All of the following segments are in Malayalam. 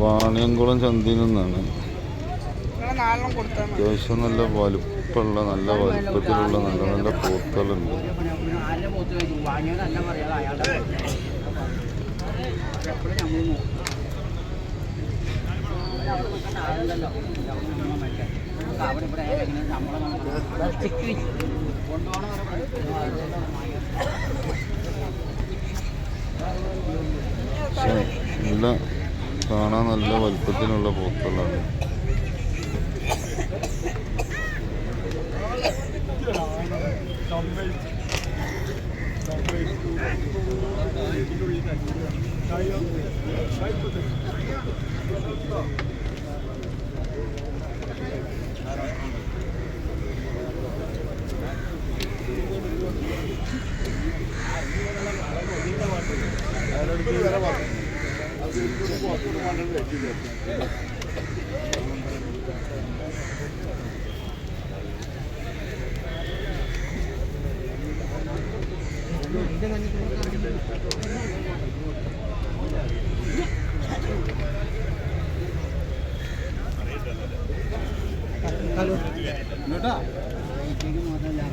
വാണിയംകുളം ചന്തയിൽ നിന്നാണ്. അത്യാവശ്യം നല്ല വലുപ്പമുള്ള നല്ല വലുപ്പത്തിലുള്ള നല്ല നല്ല പോത്തുകളുണ്ട് നല്ല കാണാൻ നല്ല വലുപ്പത്തിലുള്ള പോത്തുകളാണ്.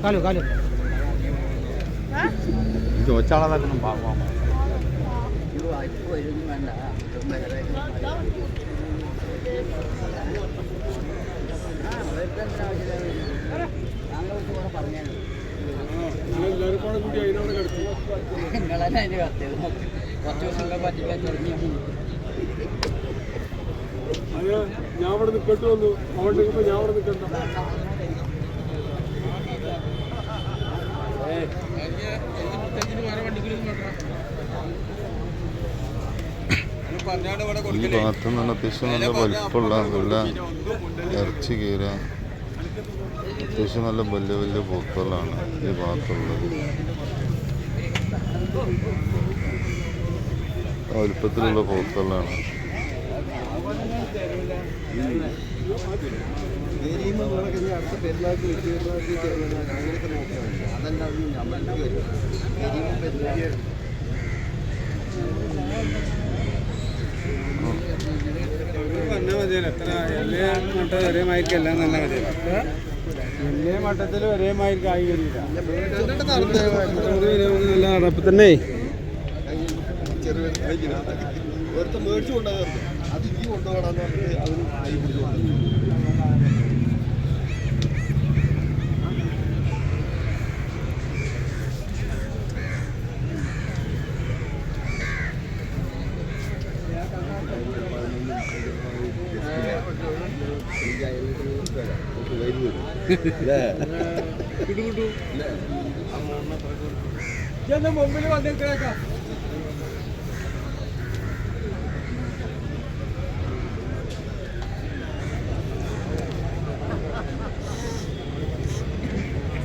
കാലു കാലു. ചോദിച്ചാളാക്കണം ഞാൻ അവിടെ നിൽക്കട്ടു വന്നു അവിടെ നിൽക്കുമ്പോ ഞാൻ അവിടെ നിൽക്കണ്ട ഈ ഭാഗത്ത് നിന്ന് അത്യാവശ്യം നല്ല വലുപ്പമുള്ള നല്ല ഇറച്ചി കീര അത്യാവശ്യം നല്ല വലിയ വലിയ പൂക്കളാണ് ഈ ഭാഗത്തുള്ളത്. വലുപ്പത്തിലുള്ള പൂക്കളാണ്. പെരുന്നാൾക്ക് വലിയ പെരുന്നാൾക്ക് അങ്ങനെയൊക്കെ നോക്കിയാൽ മതി അതല്ലാതെ നമ്മൾക്ക് വരും പെരുന്നാൾ പറഞ്ഞാൽ മതിയല്ലോ എത്ര എല്ലാ മട്ടം ഒരേ മട്ടത്തിലും ആയി നല്ല അടപ്പ് തന്നെ ഒരുത്ത മേടിച്ചു കൊണ്ടുപോകാറുണ്ട് അത് ഈ കൊണ്ടുപോകണമെന്ന് പറഞ്ഞിട്ട് അവന് കൈ പിടിച്ചു മുമ്പിൽ വന്നിരിക്കണേക്കാം.